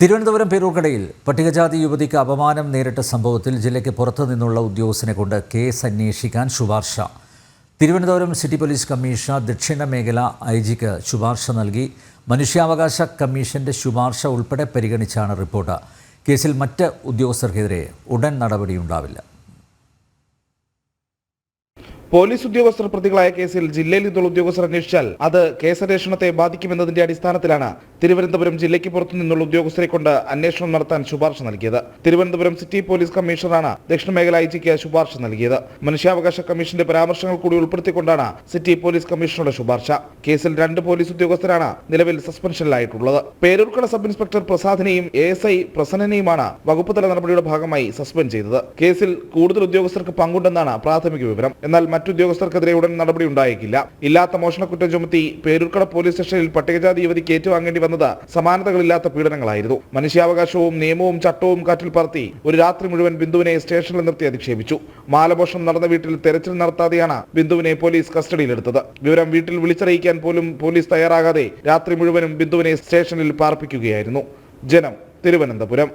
തിരുവനന്തപുരം പേരൂർക്കടയിൽ പട്ടികജാതി യുവതിക്ക് അപമാനം നേരിട്ട സംഭവത്തിൽ ജില്ലയ്ക്ക് പുറത്തു നിന്നുള്ള ഉദ്യോഗസ്ഥനെ കൊണ്ട് കേസ് അന്വേഷിക്കാൻ ശുപാർശ. തിരുവനന്തപുരം സിറ്റി പോലീസ് കമ്മീഷണർ ദക്ഷിണ മേഖല ഐ ജിക്ക് ശുപാർശ നൽകി. മനുഷ്യാവകാശ കമ്മീഷന്റെ ശുപാർശ ഉൾപ്പെടെ പരിഗണിച്ചാണ് റിപ്പോർട്ട്. കേസിൽ മറ്റ് ഉദ്യോഗസ്ഥർക്കെതിരെ ഉടൻ നടപടിയുണ്ടാവില്ല. പോലീസ് ഉദ്യോഗസ്ഥർ പ്രതികളായ കേസിൽ ജില്ലയിൽ നിന്നുള്ള ഉദ്യോഗസ്ഥർ അന്വേഷിച്ചാൽ അത് കേസന്വേഷണത്തെ ബാധിക്കുമെന്നതിന്റെ അടിസ്ഥാനത്തിലാണ് തിരുവനന്തപുരം ജില്ലയ്ക്ക് പുറത്തു നിന്നുള്ള ഉദ്യോഗസ്ഥരെ കൊണ്ട് അന്വേഷണം നടത്താൻ ശുപാർശ നൽകിയത്. തിരുവനന്തപുരം സിറ്റി പോലീസ് കമ്മീഷണറാണ് ദക്ഷിണ മേഖല ഐ ജിക്ക് ശുപാർശ നൽകിയത്. മനുഷ്യാവകാശ കമ്മീഷന്റെ പരാമർശങ്ങൾ കൂടി ഉൾപ്പെടുത്തിക്കൊണ്ടാണ് സിറ്റി പോലീസ് കമ്മീഷണറുടെ ശുപാർശ. കേസിൽ രണ്ട് പോലീസ് ഉദ്യോഗസ്ഥരാണ് നിലവിൽ സസ്പെൻഷനിലായിട്ടുള്ളത്. പേരൂർക്കട സബ് ഇൻസ്പെക്ടർ പ്രസാദിനെയും എ എസ് ഐ പ്രസന്നനെയുമാണ് വകുപ്പ് തല നടപടിയുടെ ഭാഗമായി സസ്പെൻഡ് ചെയ്തത്. കേസിൽ കൂടുതൽ ഉദ്യോഗസ്ഥർക്ക് പങ്കുണ്ടെന്നാണ് പ്രാഥമിക വിവരം. എന്നാൽ മറ്റുദ്യോഗസ്ഥർക്കെതിരെ ഉടൻ നടപടി ഉണ്ടായേക്കില്ല. ഇല്ലാത്ത മോഷണക്കുറ്റം ചുമത്തി പേരൂർക്കട പോലീസ് സ്റ്റേഷനിൽ പട്ടികജാതി യുവതിക്ക് ഏറ്റുവാങ്ങേണ്ടി വന്നത് സമാനതകളില്ലാത്ത പീഡനങ്ങളായിരുന്നു. മനുഷ്യാവകാശവും നിയമവും ചട്ടവും കാറ്റിൽ പറത്തി ഒരു രാത്രി മുഴുവൻ ബിന്ദുവിനെ സ്റ്റേഷനിൽ നിർത്തി അധിക്ഷേപിച്ചു. മാലമോഷണം നടന്ന വീട്ടിൽ തെരച്ചിൽ നടത്താതെയാണ് ബിന്ദുവിനെ പോലീസ് കസ്റ്റഡിയിലെടുത്തത്. വിവരം വീട്ടിൽ വിളിച്ചറിയിക്കാൻ പോലും പോലീസ് തയ്യാറാകാതെ രാത്രി മുഴുവനും ബിന്ദുവിനെ സ്റ്റേഷനിൽ പാർപ്പിക്കുകയായിരുന്നു. ജനം തിരുവനന്തപുരം.